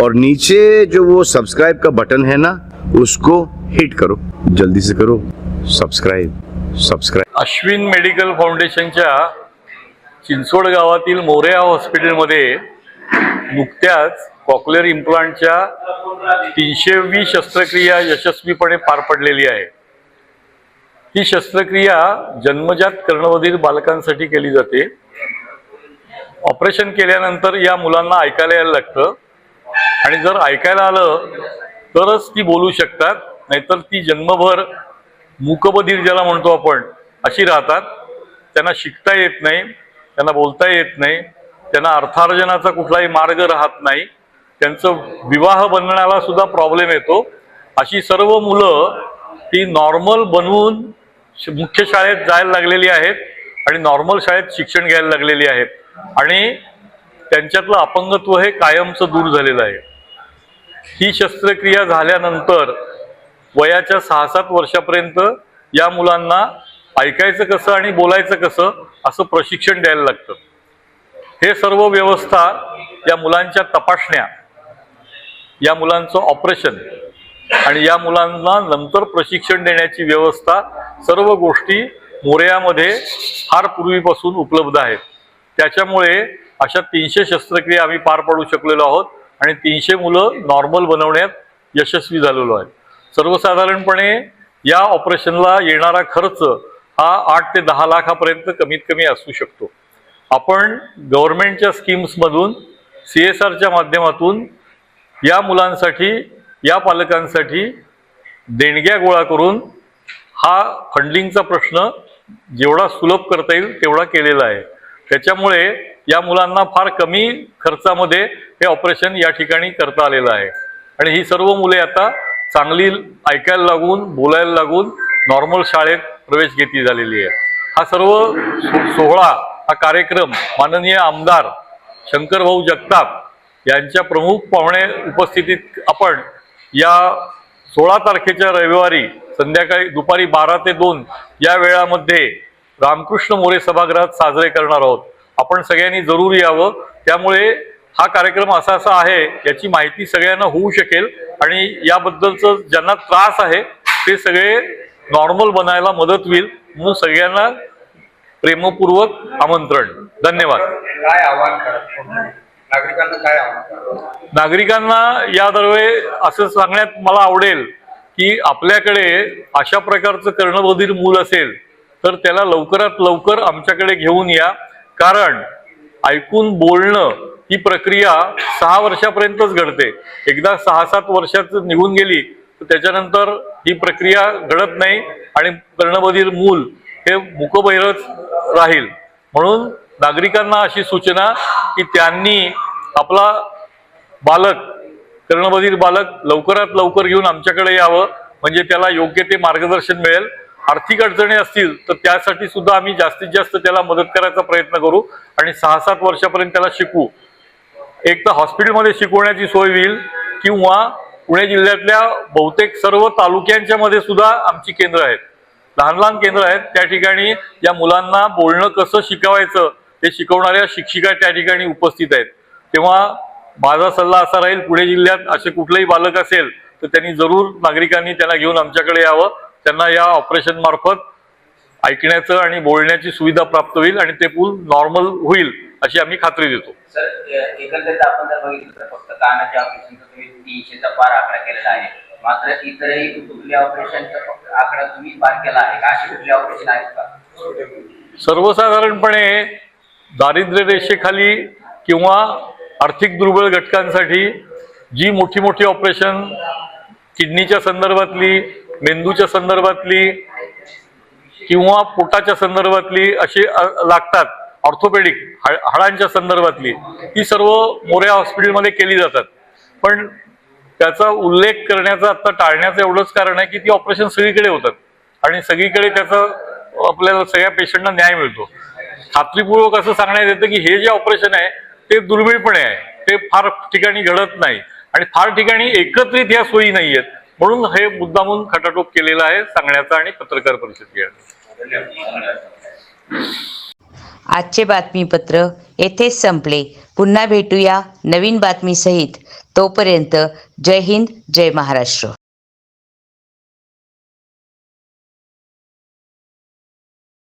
और नीचे जो वो सब्सक्राइब का बटन है ना उसको हिट करो। जल्दी से करो। सब्सक्राइब सब्सक्राइब अश्विन मेडिकल फाउंडेशनच्या चिंचवड गावातील मोरया हॉस्पिटलमध्ये नुकत्याच कॉक्लेअर इम्प्लांटच्या तीनशेवी शस्त्रक्रिया यशस्वीपणे पार पडलेली आहे. ही शस्त्रक्रिया जन्मजात कर्णवधीर बालकांसाठी केली जाते. ऑपरेशन केल्यानंतर या मुलांना ऐकायला यायला लागतं. आणि जर ऐकायला आलं तरच ती बोलू शकतात नाहीतर ती जन्मभर मुकबधीर ज्याला म्हणतो आपण अशी राहतात. त्यांना शिकता येत नाही त्यांना बोलता येत नाही त्यांना अर्थार्जनाचा कुठलाही मार्ग राहत नाही. त्यांचं विवाह बनण्याला सुद्धा प्रॉब्लेम येतो. अशी सर्व मुलं ती नॉर्मल बनवून श- मुख्य शाळेत जायला लागलेली आहेत आणि नॉर्मल शाळेत शिक्षण घ्यायला लागलेली आहेत. आणि त्यांच्यातलं अपंगत्व हे कायमचं दूर झालेलं आहे. ही शस्त्रक्रिया झाल्यानंतर वयाच्या सहा सात वर्षापर्यंत या मुलांना ऐकायचं कसं आणि बोलायचं कसं असं प्रशिक्षण द्यायला लागतं. हे सर्व व्यवस्था या मुलांच्या तपासण्या या मुलांचं ऑपरेशन आणि या मुलांना नंतर प्रशिक्षण देण्याची व्यवस्था सर्व गोष्टी मोरयामध्ये फार पूर्वीपासून उपलब्ध आहेत. त्याच्यामुळे अशा तीनशे शस्त्रक्रिया आम्ही पार पाडू शकलेलो आहोत आणि तीनशे मुलं नॉर्मल बनवण्यात यशस्वी झालेलो आहे सर्वसाधारणपणे या ऑपरेशनला येणारा खर्च हा आठ ते दहा लाखापर्यंत कमीत कमी असू शकतो. आपण गव्हर्नमेंटच्या स्कीम्समधून सी एस आरच्या माध्यमातून या मुलांसाठी या पालकांसाठी देणग्या गोळा करून हा फंडिंगचा प्रश्न जेवढा सुलभ करता येईल तेवढा केलेला आहे. त्याच्यामुळे या मुलांना फार कमी खर्चामध्ये हे ऑपरेशन या ठिकाणी करता आलेलं आहे. आणि ही सर्व मुले आता चांगली ऐकायला लागून बोलायला लागून नॉर्मल शाळेत प्रवेश घेतली झालेली आहे. हा सर्व सो- सोहळा हा कार्यक्रम माननीय आमदार शंकरभाऊ जगताप यांच्या प्रमुख पाहुणे उपस्थितीत आपण या सोळा तारखेच्या रविवारी संध्याकाळी दुपारी बारा ते दोन या वेळामध्ये रामकृष्ण मोरे सभागृहात साजरे करणार आहोत. आपण सगळ्यांनी जरूर यावं. त्यामुळे हा कार्यक्रम असा असा आहे याची माहिती सगळ्यांना होऊ शकेल आणि याबद्दलचं ज्यांना त्रास आहे ते सगळे नॉर्मल बनायला मदत होईल म्हणून सगळ्यांना प्रेमपूर्वक आमंत्रण. धन्यवाद. काय आव्हान नागरिकांना काय आव्हान नागरिकांना या दरवे असं सांगण्यात मला आवडेल की आपल्याकडे अशा प्रकारचं कर्णबधीर मूल असेल तर त्याला लवकरात लवकर आमच्याकडे घेऊन या. कारण ऐकून बोलणं ही प्रक्रिया सहा वर्षापर्यंतच घडते. एकदा सहा सात वर्षात निघून गेली तर त्याच्यानंतर ही प्रक्रिया घडत नाही आणि कर्णबधीर मूल हे मुकबहिरच राहील. म्हणून नागरिकांना अशी सूचना की त्यांनी आपला बालक कर्णबधीर बालक लवकरात लवकर घेऊन आमच्याकडे यावं. म्हणजे त्याला योग्य ते मार्गदर्शन मिळेल. आर्थिक अडचणी असतील तर त्यासाठी सुद्धा आम्ही जास्तीत जास्त त्याला मदत करायचा प्रयत्न करू आणि सहा सात वर्षापर्यंत त्याला शिकवू. एक तर हॉस्पिटलमध्ये शिकवण्याची सोय होईल किंवा पुणे जिल्ह्यातल्या बहुतेक सर्व तालुक्यांच्या मध्ये सुद्धा आमची केंद्र आहेत. लहान लहान केंद्र आहेत. त्या ठिकाणी या मुलांना बोलणं कसं शिकवायचं हे शिकवणाऱ्या शिक्षिका त्या ठिकाणी उपस्थित आहेत. तेव्हा माझा सल्ला असा राहील पुणे जिल्ह्यात असे कुठलेही बालक असेल तर त्यांनी जरूर नागरिकांनी त्याला घेऊन आमच्याकडे यावं. त्यांना या ऑपरेशन मार्फत ऐकण्याचं आणि बोलण्याची सुविधा प्राप्त होईल आणि ते पूल नॉर्मल होईल अशी आम्ही खात्री देतो. सर ए- एकंदरीत आपण जर बघितलं तर फक्त कानाच्या ऑपरेशनचा तुम्ही तीनशेचा पार आकडा केलेला आहे. मात्र इतरही कुठल्या ऑपरेशनचा फक्त आकडा तुम्ही पार केला आहे. का अशी कुठली ऑपरेशन आहेत का? सर्वसाधारणपणे दारिद्र्य रेषेखाली किंवा आर्थिक दुर्बल घटकांसाठी जी मोठी मोठी ऑपरेशन किडनीच्या संदर्भातली मेंदूच्या संदर्भातली किंवा पोटाच्या संदर्भातली अशी लागतात. ऑर्थोपेडिक हाडांच्या संदर्भातली. ही सर्व मोऱ्या हॉस्पिटलमध्ये केली जातात. पण त्याचा उल्लेख करण्याचा आता टाळण्याचं एवढंच कारण आहे की ती ऑपरेशन सगळीकडे होतात. आणि सगळीकडे त्याचा आपल्याला सगळ्या पेशंटना न्याय मिळतो. खात्रीपूर्वक असं सांगण्यात येतं की हे जे ऑपरेशन आहे ते दुर्मिळपणे आहे. ते फार ठिकाणी घडत नाही. आणि फार ठिकाणी एकत्रित या सोयी नाही आहेत म्हणून हे मुद्दामून खटाटोप केलेला आहे सांगण्याचा आणि पत्रकार परिषद घ्या आजचे बातमीपत्र येथेच संपले. पुन्हा भेटूया नवीन बातमीसहित. तोपर्यंत जय हिंद जय महाराष्ट्र.